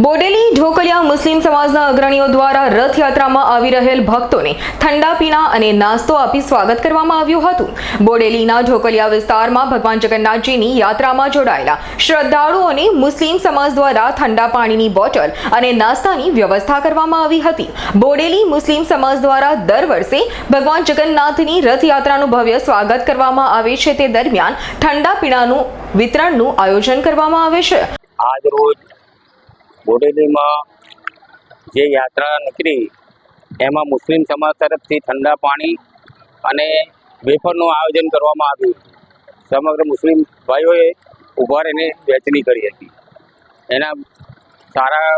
બોડેલી ઢોકલિયા મુસ્લિમ સમાજના અગ્રણીઓ દ્વારા રથયાત્રામાં આવી રહેલ ભક્તોને ઠંડા પીણા અને નાસ્તો આપી સ્વાગત કરવામાં આવ્યું હતું. બોડેલીના ઢોકલિયા વિસ્તારમાં ભગવાન જગન્નાથજીની યાત્રામાં જોડાયેલા શ્રદ્ધાળુઓને મુસ્લિમ સમાજ દ્વારા ઠંડા પાણીની બોટલ અને નાસ્તાની વ્યવસ્થા કરવામાં આવી હતી. બોડેલી મુસ્લિમ સમાજ દ્વારા દર વર્ષે ભગવાન જગન્નાથની રથયાત્રાનું ભવ્ય સ્વાગત કરવામાં આવે છે. તે દરમિયાન ઠંડા પીણાનું વિતરણનું આયોજન કરવામાં આવે છે. આજ રોજ બોડેલીમાં જે યાત્રા નીકળી, એમાં મુસ્લિમ સમાજ તરફથી ઠંડા પાણી અને વેફરનું આયોજન કરવામાં આવ્યું. સમગ્ર મુસ્લિમ ભાઈઓએ ઊભા રહીને વહેંચણી કરી હતી. એના સારા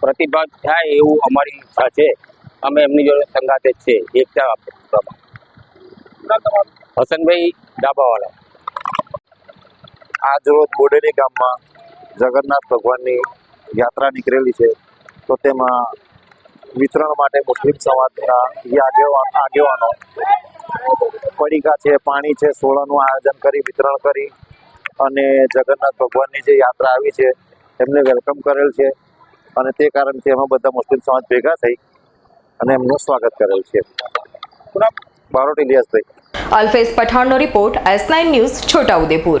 પ્રતિભાગ થાય એવું અમારી ઈચ્છા છે. અમે એમની જોડે સંગાતે છે, એકતા પ્રમાણે. હસનભાઈ ડાબાવાળા. આજ રોજ બોડેલી ગામમાં જગન્નાથ ભગવાનની યાત્રા નીકળેલી છે તો તેમાં વિતરણ માટે મુસ્લિમ સમાજના જે આગેવાન આગેવાનો પડીકા છે પાણી છે સોળાનું આયોજન કરી વિતરણ કરી અને જગન્નાથ ભગવાનની જે યાત્રા આવી છે એમને વેલકમ કરેલ છે અને તે કારણથી એમાં બધા મુસ્લિમ સમાજ ભેગા થઈ અને એમનું સ્વાગત કરેલ છે. બારોટ ઇલિયાસભાઈ. Alfez પઠાણનો report S nine news Chhotaudepur.